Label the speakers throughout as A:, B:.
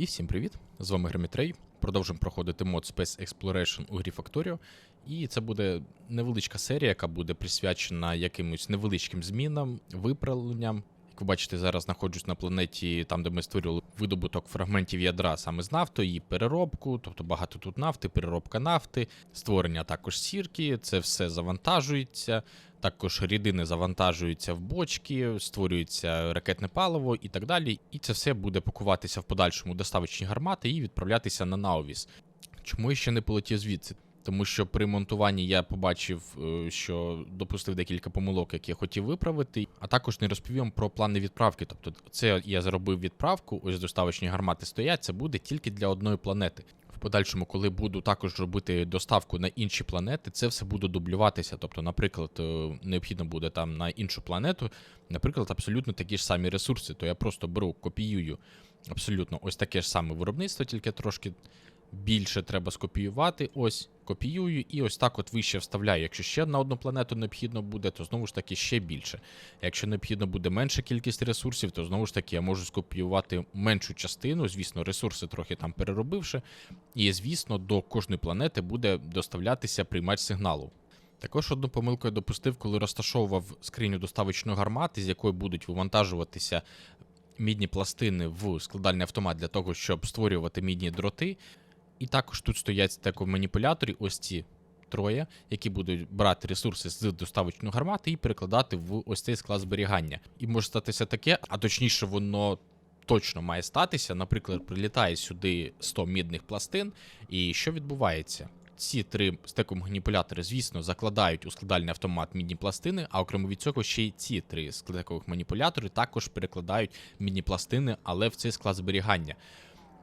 A: І всім привіт! З вами Гремітрей. Продовжуємо проходити мод Space Exploration у грі Factorio. І це буде невеличка серія, яка буде присвячена якимось невеличким змінам, виправленням. Як ви бачите, зараз знаходжусь на планеті, там, де ми створювали видобуток фрагментів ядра саме з нафтою, її переробку, тобто багато тут нафти, переробка нафти, створення також сірки, це все завантажується. Також рідини завантажуються в бочки, створюється ракетне паливо і так далі. І це все буде пакуватися в подальшому доставочні гармати і відправлятися на Наувіс. Чому я ще не полетів звідси? Тому що при монтуванні я побачив, е, що допустив декілька помилок, які я хотів виправити, а також не розповів вам про плани відправки. Тобто, це я зробив відправку, ось доставочні гармати стоять, це буде тільки для одної планети. В подальшому, коли буду також робити доставку на інші планети, це все буде дублюватися. Тобто, наприклад, е, необхідно буде там на іншу планету, наприклад, абсолютно такі ж самі ресурси. То я просто беру, копіюю абсолютно ось таке ж саме виробництво, тільки трошки більше треба скопіювати. Ось копіюю і ось так от вище вставляю. Якщо ще на одну планету необхідно буде, то знову ж таки ще більше. Якщо необхідно буде менша кількість ресурсів, то знову ж таки я можу скопіювати меншу частину, звісно, ресурси трохи там переробивши. І, звісно, до кожної планети буде доставлятися приймач сигналу. Також одну помилку я допустив, коли розташовував скриню доставочної гармати, з якої будуть вивантажуватися мідні пластини в складальний автомат для того, щоб створювати мідні дроти. І також тут стоять стекові маніпулятори, ось ці троє, які будуть брати ресурси з доставочної гармати і перекладати в ось цей склад зберігання. І може статися таке, а точніше, воно. Точно має статися, наприклад, прилітає сюди 100 мідних пластин, і що відбувається? Ці три стекові маніпулятори, звісно, закладають у складальний автомат мідні пластини, а окремо від цього ще й ці три стекових маніпулятори також перекладають мідні пластини, але в цей склад зберігання.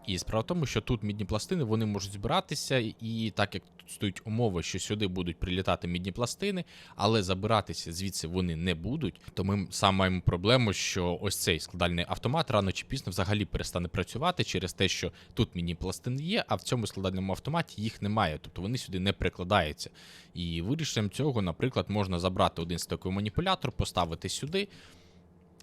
A: І справа в тому, що тут мідні пластини вони можуть збиратися, і так як тут стоїть умова, що сюди будуть прилітати мідні пластини, але забиратися звідси вони не будуть, то ми саме маємо проблему, що ось цей складальний автомат рано чи пізно взагалі перестане працювати через те, що тут мідні пластини є, а в цьому складальному автоматі їх немає, тобто вони сюди не прикладаються. І вирішенням цього, наприклад, можна забрати один стековий маніпулятор, поставити сюди.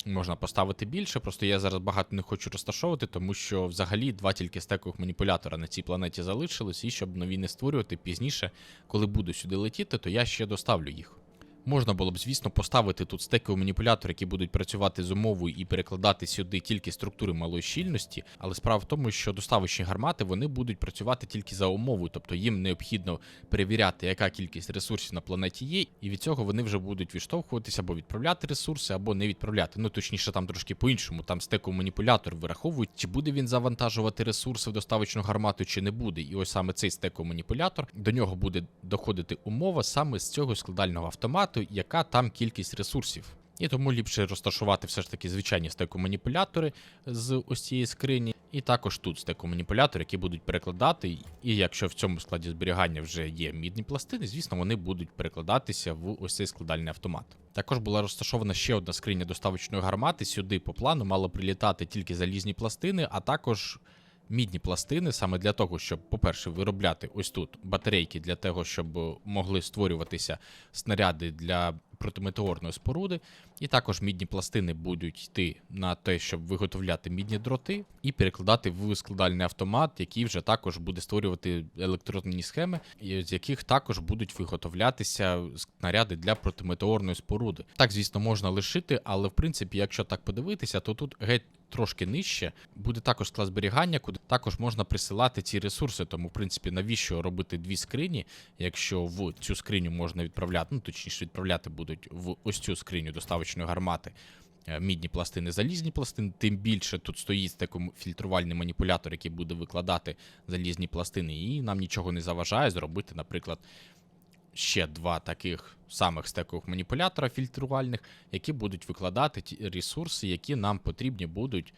A: Можна поставити більше, просто я зараз багато не хочу розташовувати, тому що взагалі два тільки стекових маніпулятора на цій планеті залишились, і щоб нові не створювати пізніше, коли буду сюди летіти, то я ще доставлю їх. Можна було б, звісно, поставити тут стекові маніпулятори, які будуть працювати з умовою і перекладати сюди тільки структури малої щільності, але справа в тому, що доставочні гармати вони будуть працювати тільки за умовою, тобто їм необхідно перевіряти, яка кількість ресурсів на планеті є, і від цього вони вже будуть відштовхуватися або відправляти ресурси, або не відправляти. Ну точніше, там трошки по-іншому. Там стековий маніпулятор вираховують, чи буде він завантажувати ресурси в доставочну гармату, чи не буде. І ось саме цей стековий маніпулятор до нього буде доходити умова саме з цього складального автомату яка там кількість ресурсів. І тому ліпше розташувати все ж таки звичайні стекоманіпулятори з ось цієї скрині. І також тут стекоманіпулятори, які будуть перекладати. І якщо в цьому складі зберігання вже є мідні пластини, звісно, вони будуть перекладатися в ось цей складальний автомат. Також була розташована ще одна скриня доставочної гармати. Сюди по плану мало прилітати тільки залізні пластини, а також. Мідні пластини саме для того, щоб, по-перше, виробляти ось тут батарейки для того, щоб могли створюватися снаряди для протиметеорної споруди. І також мідні пластини будуть йти на те, щоб виготовляти мідні дроти і перекладати в складальний автомат, який вже також буде створювати електронні схеми, з яких також будуть виготовлятися снаряди для протиметеорної споруди. Так, звісно, можна лишити, але в принципі, якщо так подивитися, то тут геть. Трошки нижче буде також склад зберігання, куди також можна присилати ці ресурси. Тому, в принципі, навіщо робити дві скрині, якщо в цю скриню можна відправляти, ну точніше відправляти будуть в ось цю скриню доставочної гармати. Мідні пластини, залізні пластини, тим більше тут стоїть такий фільтрувальний маніпулятор, який буде викладати залізні пластини, і нам нічого не заважає зробити, наприклад, ще два таких самих стекових маніпулятора фільтрувальних, які будуть викладати ті ресурси, які нам потрібні будуть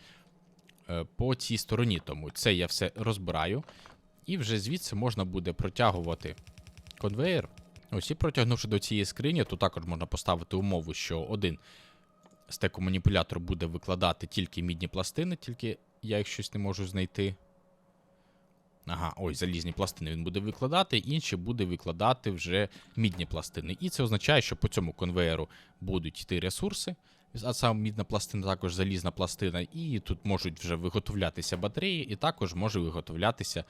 A: е, по цій стороні. Тому це я все розбираю. І вже звідси можна буде протягувати конвейер. Ось і протягнувши до цієї скрині, то також можна поставити умову, що один стекоманіпулятор буде викладати тільки мідні пластини, тільки я їх щось не можу знайти. Ага, ось залізні пластини він буде викладати, інші буде викладати вже мідні пластини. І це означає, що по цьому конвеєру будуть йти ресурси, А саме мідна пластина, також залізна пластина, і тут можуть вже виготовлятися батареї, і також може виготовлятися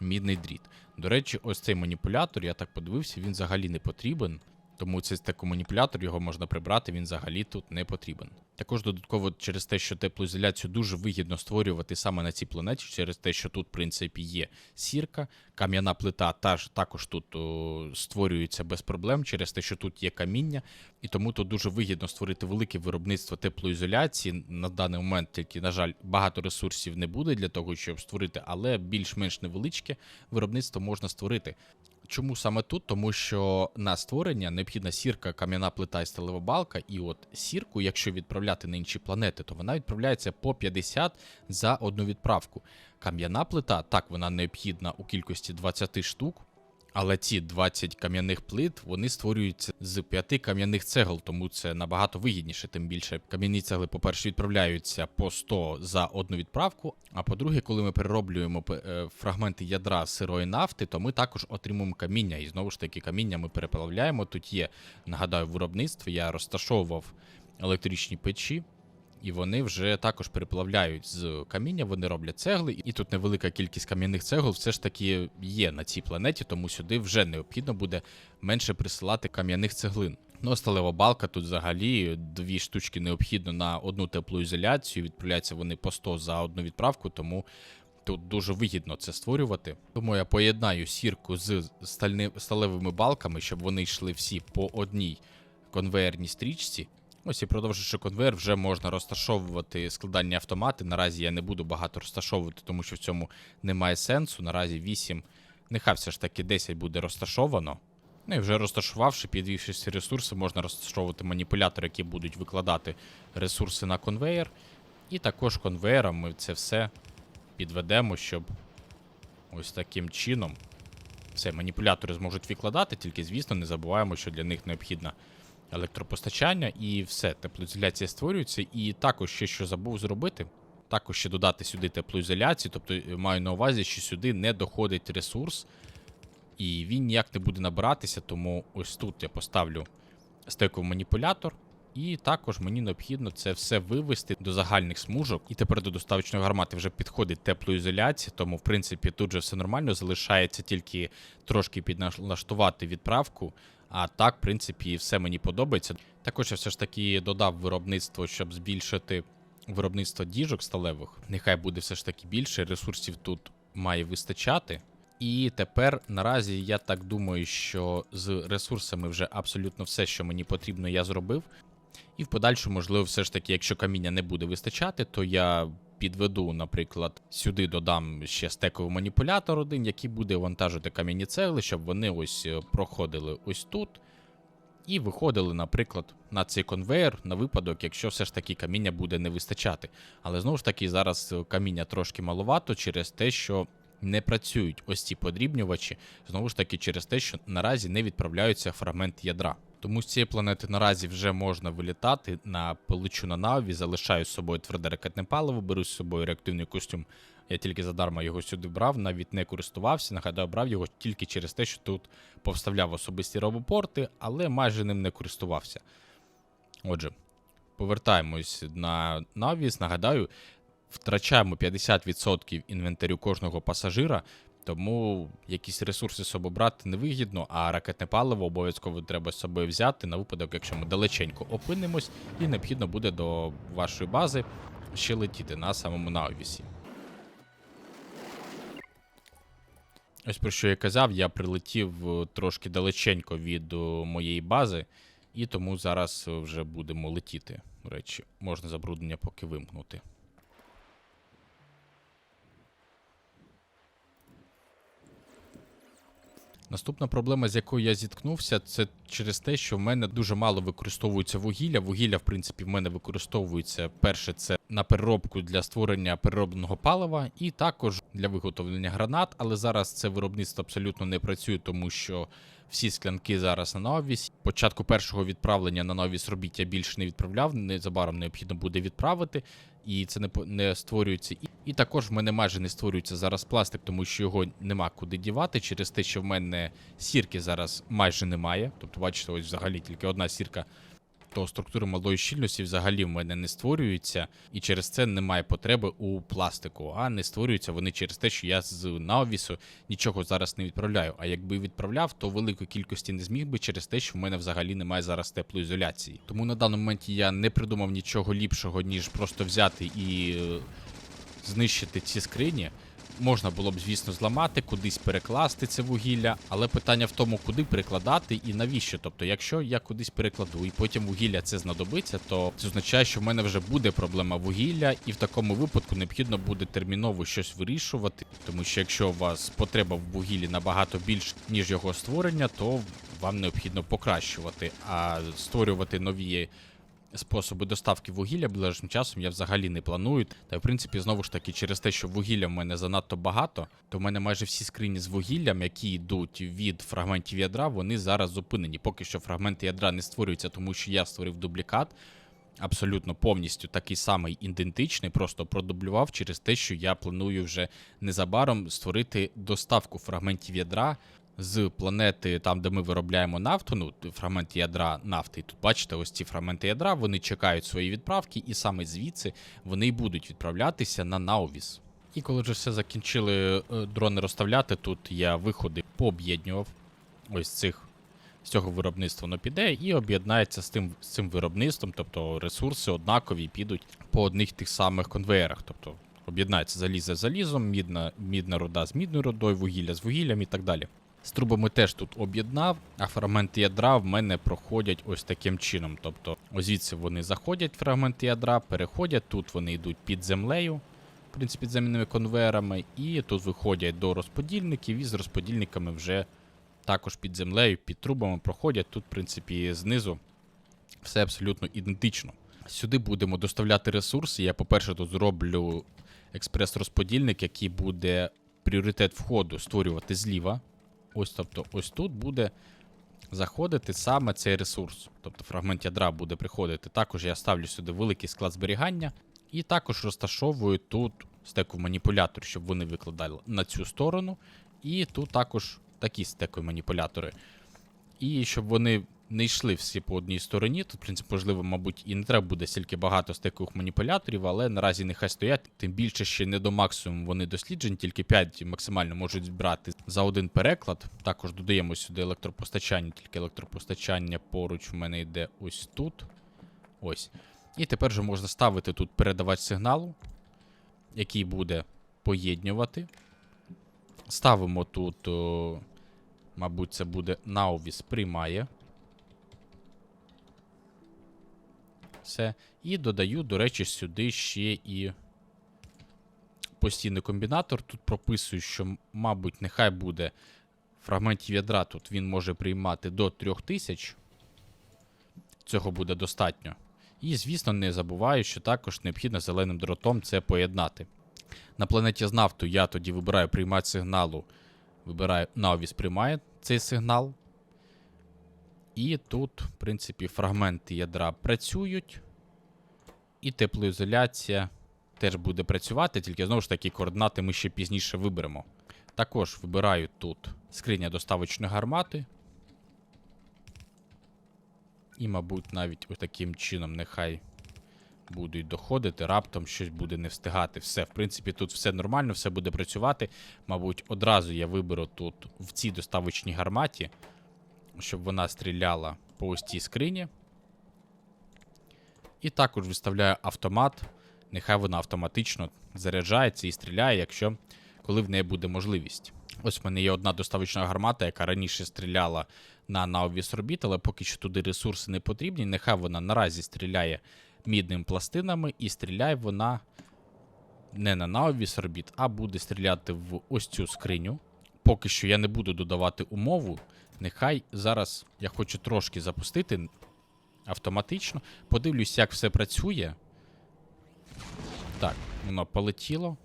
A: мідний дріт. До речі, ось цей маніпулятор, я так подивився, він взагалі не потрібен. Тому цей стекоманіпулятор його можна прибрати, він взагалі тут не потрібен. Також додатково через те, що теплоізоляцію дуже вигідно створювати саме на цій планеті, через те, що тут, в принципі, є сірка, кам'яна плита таж, також тут о, створюється без проблем, через те, що тут є каміння, і тому тут дуже вигідно створити велике виробництво теплоізоляції. На даний момент тільки, на жаль, багато ресурсів не буде для того, щоб створити, але більш-менш невеличке виробництво можна створити. Чому саме тут? Тому що на створення необхідна сірка, кам'яна плита і сталева балка. І от сірку, якщо відправляти на інші планети, то вона відправляється по 50 за одну відправку. Кам'яна плита, так, вона необхідна у кількості 20 штук. Але ці 20 кам'яних плит вони створюються з 5 кам'яних цегл, тому це набагато вигідніше. Тим більше кам'яні цегли, по-перше, відправляються по 100 за одну відправку. А по-друге, коли ми перероблюємо е, фрагменти ядра сирої нафти, то ми також отримуємо каміння. І знову ж таки, каміння ми переплавляємо. Тут є, нагадаю, виробництво. Я розташовував електричні печі. І вони вже також переплавляють з каміння, вони роблять цегли, і тут невелика кількість кам'яних цегл все ж таки є на цій планеті, тому сюди вже необхідно буде менше присилати кам'яних цеглин. Ну, сталева балка тут взагалі дві штучки необхідно на одну теплоізоляцію. Відправляються вони по 100 за одну відправку, тому тут дуже вигідно це створювати. Тому я поєднаю сірку з стальни... сталевими балками, щоб вони йшли всі по одній конвеєрній стрічці. Ось і продовжуючи конвейер, вже можна розташовувати складання автомати. Наразі я не буду багато розташовувати, тому що в цьому немає сенсу. Наразі 8, нехай все ж таки 10 буде розташовано. Ну і вже розташувавши, підвівши всі ресурси, можна розташовувати маніпулятори, які будуть викладати ресурси на конвейер. І також конвейером ми це все підведемо, щоб ось таким чином все, маніпулятори зможуть викладати, тільки, звісно, не забуваємо, що для них необхідна електропостачання і все, теплоізоляція створюється. І також ще що забув зробити, також ще додати сюди теплоізоляцію, тобто е, маю на увазі, що сюди не доходить ресурс, і він ніяк не буде набиратися, тому ось тут я поставлю стековий маніпулятор. І також мені необхідно це все вивести до загальних смужок. І тепер до доставочної гармати вже підходить теплоізоляція, тому в принципі тут же все нормально. Залишається тільки трошки підналаштувати відправку. А так, в принципі, все мені подобається. Також я все ж таки додав виробництво, щоб збільшити виробництво діжок сталевих. Нехай буде все ж таки більше. Ресурсів тут має вистачати. І тепер наразі я так думаю, що з ресурсами вже абсолютно все, що мені потрібно, я зробив. І в подальшому, можливо, все ж таки, якщо каміння не буде вистачати, то я підведу, наприклад, сюди додам ще стековий маніпулятор один, який буде вантажити кам'яні цегли, щоб вони ось е, проходили ось тут. І виходили, наприклад, на цей конвейер на випадок, якщо все ж таки каміння буде не вистачати. Але знову ж таки, зараз е, каміння трошки маловато через те, що не працюють ось ці подрібнювачі, знову ж таки, через те, що наразі не відправляються фрагмент ядра. Тому з цієї планети наразі вже можна вилітати на полечу на наві, залишаю з собою тверде ракетне паливо, беру з собою реактивний костюм. Я тільки задарма його сюди брав, навіть не користувався. Нагадаю, брав його тільки через те, що тут повставляв особисті робопорти, але майже ним не користувався. Отже, повертаємось на навіс. Нагадаю, втрачаємо 50% інвентарю кожного пасажира. Тому якісь ресурси з собою брати невигідно, а ракетне паливо обов'язково треба з собою взяти на випадок, якщо ми далеченько опинимось, і необхідно буде до вашої бази ще летіти на самому навісі. Ось про що я казав, я прилетів е, трошки далеченько від е, моєї бази, і тому зараз вже будемо летіти. До речі, можна забруднення поки вимкнути. Наступна проблема, з якою я зіткнувся, це через те, що в мене дуже мало використовується вугілля. Вугілля, в принципі, в мене використовується перше, це на переробку для створення переробленого палива, і також для виготовлення гранат. Але зараз це виробництво абсолютно не працює, тому що всі склянки зараз на навіс. Початку першого відправлення на новіс робіт я більше не відправляв. Незабаром необхідно буде відправити, і це не не створюється. І також в мене майже не створюється зараз пластик, тому що його нема куди дівати, через те, що в мене сірки зараз майже немає. Тобто, бачите, ось взагалі тільки одна сірка то структури малої щільності взагалі в мене не створюються, і через це немає потреби у пластику, а не створюються вони через те, що я з наовісу нічого зараз не відправляю. А якби відправляв, то великої кількості не зміг би через те, що в мене взагалі немає зараз теплоізоляції. Тому на даному моменті я не придумав нічого ліпшого, ніж просто взяти і е, знищити ці скрині. Можна було б, звісно, зламати, кудись перекласти це вугілля, але питання в тому, куди перекладати і навіщо. Тобто, якщо я кудись перекладу і потім вугілля це знадобиться, то це означає, що в мене вже буде проблема вугілля, і в такому випадку необхідно буде терміново щось вирішувати. Тому що якщо у вас потреба в вугіллі набагато більш ніж його створення, то вам необхідно покращувати, а створювати нові способи доставки вугілля ближчим часом я взагалі не планую. Та в принципі, знову ж таки, через те, що вугілля в мене занадто багато, то в мене майже всі скрині з вугіллям, які йдуть від фрагментів ядра, вони зараз зупинені. Поки що фрагменти ядра не створюються, тому що я створив дублікат. Абсолютно повністю такий самий ідентичний, просто продублював через те, що я планую вже незабаром створити доставку фрагментів ядра з планети, там, де ми виробляємо нафту, ну, фрагмент ядра нафти. І тут бачите, ось ці фрагменти ядра, вони чекають свої відправки, і саме звідси вони й будуть відправлятися на Наовіс. І коли вже все закінчили е, дрони розставляти, тут я виходи пооб'єднував ось цих. З цього виробництва воно піде і об'єднається з тим з цим виробництвом, тобто ресурси однакові підуть по одних тих самих конвеєрах. Тобто об'єднається залізо з залізом, мідна, мідна руда з мідною рудою, вугілля з вугіллям і так далі. З трубами теж тут об'єднав, а фрагменти ядра в мене проходять ось таким чином. Тобто, ось звідси вони заходять, фрагменти ядра, переходять, тут вони йдуть під землею, в принципі, підземними конвейерами, і тут виходять до розподільників, і з розподільниками вже також під землею, під трубами проходять. Тут, в принципі, знизу все абсолютно ідентично. Сюди будемо доставляти ресурси. Я, по-перше, тут зроблю експрес-розподільник, який буде пріоритет входу створювати зліва. Ось, тобто, ось тут буде заходити саме цей ресурс. Тобто фрагмент ядра буде приходити. Також я ставлю сюди великий склад зберігання. І також розташовую тут стековий маніпулятор, щоб вони викладали на цю сторону. І тут також такі стекові маніпулятори. І щоб вони не йшли всі по одній стороні. Тут, в принципі, можливо, мабуть, і не треба буде стільки багато стекових маніпуляторів, але наразі нехай стоять. Тим більше ще не до максимуму вони досліджені, тільки 5 максимально можуть збирати за один переклад. Також додаємо сюди електропостачання, тільки електропостачання поруч в мене йде ось тут. Ось. І тепер вже можна ставити тут передавач сигналу, який буде поєднювати. Ставимо тут, мабуть, це буде Naovis приймає. Все. І додаю, до речі, сюди ще і постійний комбінатор. Тут прописую, що, мабуть, нехай буде фрагментів ядра. Тут він може приймати до 3000. Цього буде достатньо. І, звісно, не забуваю, що також необхідно зеленим дротом це поєднати. На планеті з нафту я тоді вибираю приймати сигналу. Вибираю Navis приймає цей сигнал. І тут, в принципі, фрагменти ядра працюють. І теплоізоляція теж буде працювати, тільки знову ж таки координати ми ще пізніше виберемо. Також вибираю тут скриня доставочної гармати. І, мабуть, навіть ось таким чином нехай будуть доходити, раптом щось буде не встигати. Все, в принципі, тут все нормально, все буде працювати. Мабуть, одразу я виберу тут в цій доставочній гарматі, щоб вона стріляла по ось цій скрині. І також виставляю автомат. Нехай вона автоматично заряджається і стріляє, якщо коли в неї буде можливість. Ось в мене є одна доставочна гармата, яка раніше стріляла на Наовіс Робіт, але поки що туди ресурси не потрібні. Нехай вона наразі стріляє мідними пластинами, і стріляє вона не на Наовіс Робіт, а буде стріляти в ось цю скриню. Поки що я не буду додавати умову. Нехай зараз я хочу трошки запустити автоматично. Подивлюсь, як все працює. Так, воно полетіло.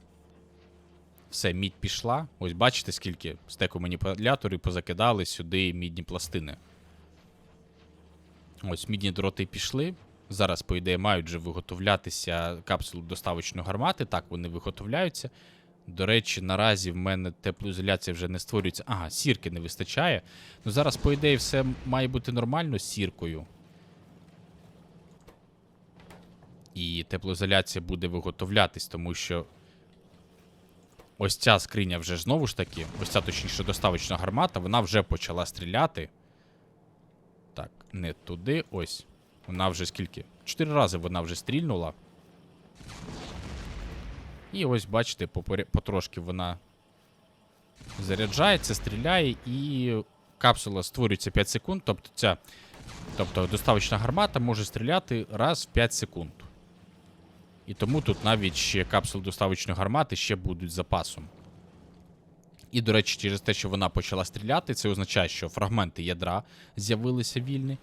A: Все, мідь пішла. Ось бачите, скільки стеку маніпуляторів позакидали сюди мідні пластини. Ось мідні дроти пішли. Зараз, по ідеї, мають вже виготовлятися капсули доставочної гармати. Так, вони виготовляються. До речі, наразі в мене теплоізоляція вже не створюється. Ага, сірки не вистачає. Ну зараз, по ідеї, все має бути нормально з сіркою. І теплоізоляція буде виготовлятись, тому що ось ця скриня вже знову ж таки, ось ця точніше доставочна гармата, вона вже почала стріляти. Так, не туди, ось. Вона вже скільки? Чотири рази вона вже стрільнула. І ось, бачите, потрошки вона заряджається, стріляє, і капсула створюється 5 секунд. Тобто ця тобто доставочна гармата може стріляти раз в 5 секунд. І тому тут навіть ще капсули доставочної гармати ще будуть запасом. І, до речі, через те, що вона почала стріляти, це означає, що фрагменти ядра з'явилися вільні.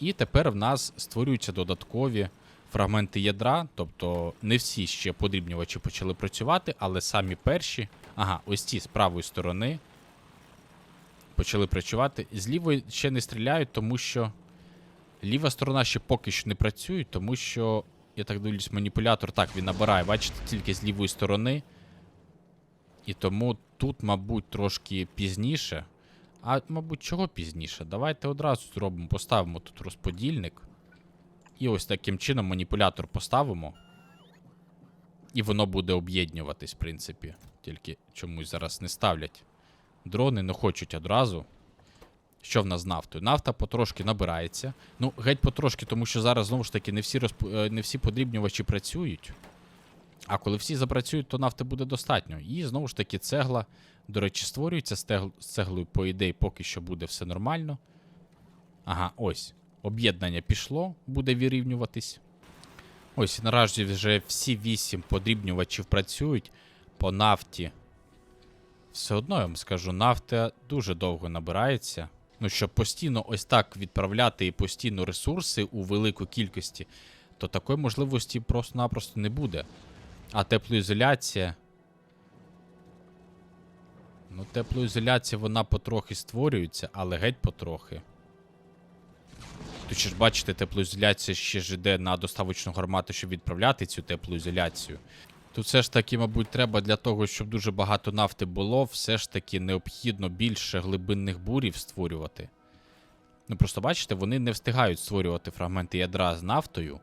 A: І тепер в нас створюються додаткові фрагменти ядра, тобто не всі ще подрібнювачі почали працювати, але самі перші. Ага, ось ці з правої сторони почали працювати. З лівої ще не стріляють, тому що ліва сторона ще поки що не працює, тому що, я так дивлюсь, маніпулятор так він набирає, бачите, тільки з лівої сторони. І тому тут, мабуть, трошки пізніше. А, мабуть, чого пізніше? Давайте одразу зробимо, поставимо тут розподільник. І ось таким чином маніпулятор поставимо. І воно буде об'єднуватись, в принципі. Тільки чомусь зараз не ставлять. Дрони не хочуть одразу. Що в нас з нафтою? Нафта потрошки набирається. Ну, геть потрошки, тому що зараз знову ж таки не всі, розп... е, не всі подрібнювачі працюють. А коли всі запрацюють, то нафти буде достатньо. І знову ж таки, цегла, до речі, створюється з цеглою, по ідеї, поки що буде все нормально. Ага, ось. Об'єднання пішло, буде вирівнюватись. Ось, наразі вже всі вісім подрібнювачів працюють по нафті. Все одно я вам скажу, нафта дуже довго набирається. Ну, щоб постійно ось так відправляти і постійно ресурси у велику кількості, то такої можливості просто-напросто не буде. А теплоізоляція. Ну, теплоізоляція вона потрохи створюється, але геть потрохи. Тут ще ж бачите, теплоізоляція ще ж йде на доставочну гармату, щоб відправляти цю теплоізоляцію. Тут все ж таки, мабуть, треба для того, щоб дуже багато нафти було, все ж таки необхідно більше глибинних бурів створювати. Ну просто бачите, вони не встигають створювати фрагменти ядра з нафтою.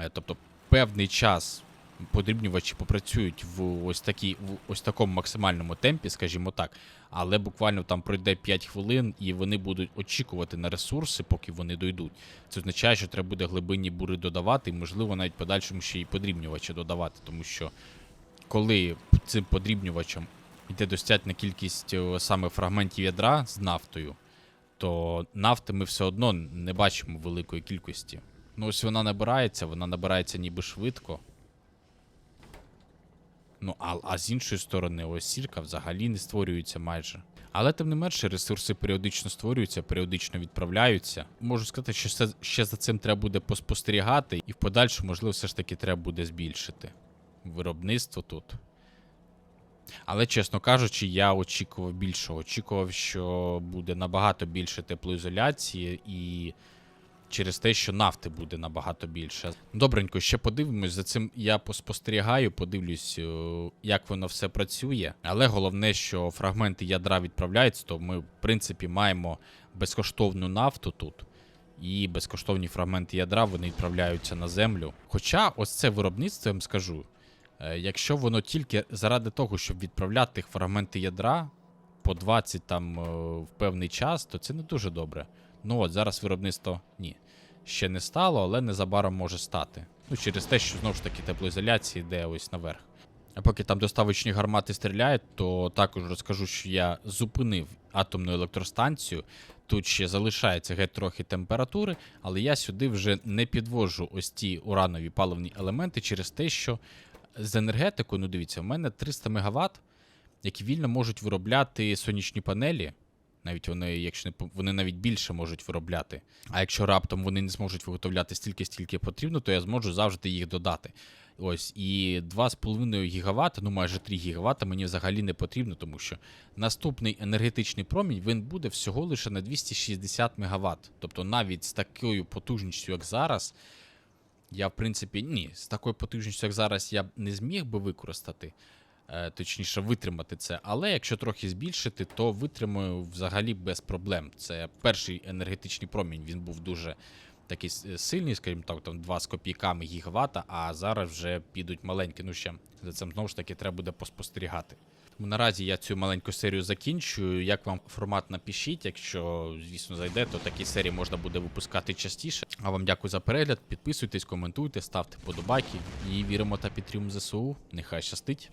A: Е, Тобто певний час подрібнювачі попрацюють в ось, такій, в ось такому максимальному темпі, скажімо так, але буквально там пройде 5 хвилин і вони будуть очікувати на ресурси, поки вони дойдуть. Це означає, що треба буде глибинні бури додавати, і, можливо, навіть подальшому ще й подрібнювачі додавати, тому що коли цим подрібнювачем йде достатня кількість саме фрагментів ядра з нафтою, то нафти ми все одно не бачимо великої кількості. Ну, ось вона набирається, вона набирається ніби швидко. Ну, а, а з іншої сторони, ось сірка взагалі не створюється майже. Але тим не менше, ресурси періодично створюються, періодично відправляються. Можу сказати, що ще, ще за цим треба буде поспостерігати, і в подальшому, можливо, все ж таки треба буде збільшити виробництво тут. Але, чесно кажучи, я очікував більшого. Очікував, що буде набагато більше теплоізоляції і через те, що нафти буде набагато більше. Добренько, ще подивимось. За цим я поспостерігаю, подивлюсь, е, як воно все працює. Але головне, що фрагменти ядра відправляються, то ми, в принципі, маємо безкоштовну нафту тут. І безкоштовні фрагменти ядра вони відправляються на землю. Хоча ось це виробництво, я вам скажу, е, якщо воно тільки заради того, щоб відправляти фрагменти ядра по 20 там е, в певний час, то це не дуже добре. Ну от зараз виробництво ні. Ще не стало, але незабаром може стати. Ну, через те, що знову ж таки теплоізоляція йде ось наверх. А поки там доставочні гармати стріляють, то також розкажу, що я зупинив атомну електростанцію. Тут ще залишається геть трохи температури, але я сюди вже не підвожу ось ті уранові паливні елементи через те, що з енергетикою, ну дивіться, у мене 300 МВт, які вільно можуть виробляти сонячні панелі. Навіть вони, якщо не вони навіть більше можуть виробляти. А якщо раптом вони не зможуть виготовляти стільки, стільки потрібно, то я зможу завжди їх додати. Ось і 2,5 гігавата, ну майже 3 гігавата мені взагалі не потрібно, тому що наступний енергетичний промінь він буде всього лише на 260 МВт. Тобто навіть з такою потужністю, як зараз, я в принципі ні, з такою потужністю, як зараз, я б не зміг би використати. Е, Точніше, витримати це. Але якщо трохи збільшити, то витримаю взагалі без проблем. Це перший енергетичний промінь. Він був дуже такі с- сильні, скажімо так, там 2 з копійками гігавата, а зараз вже підуть маленькі. Ну ще за цим знову ж таки треба буде поспостерігати. Тому наразі я цю маленьку серію закінчую. Як вам формат напишіть, якщо, звісно, зайде, то такі серії можна буде випускати частіше. А вам дякую за перегляд. Підписуйтесь, коментуйте, ставте подобайки і віримо та підтримуємо ЗСУ. Нехай щастить.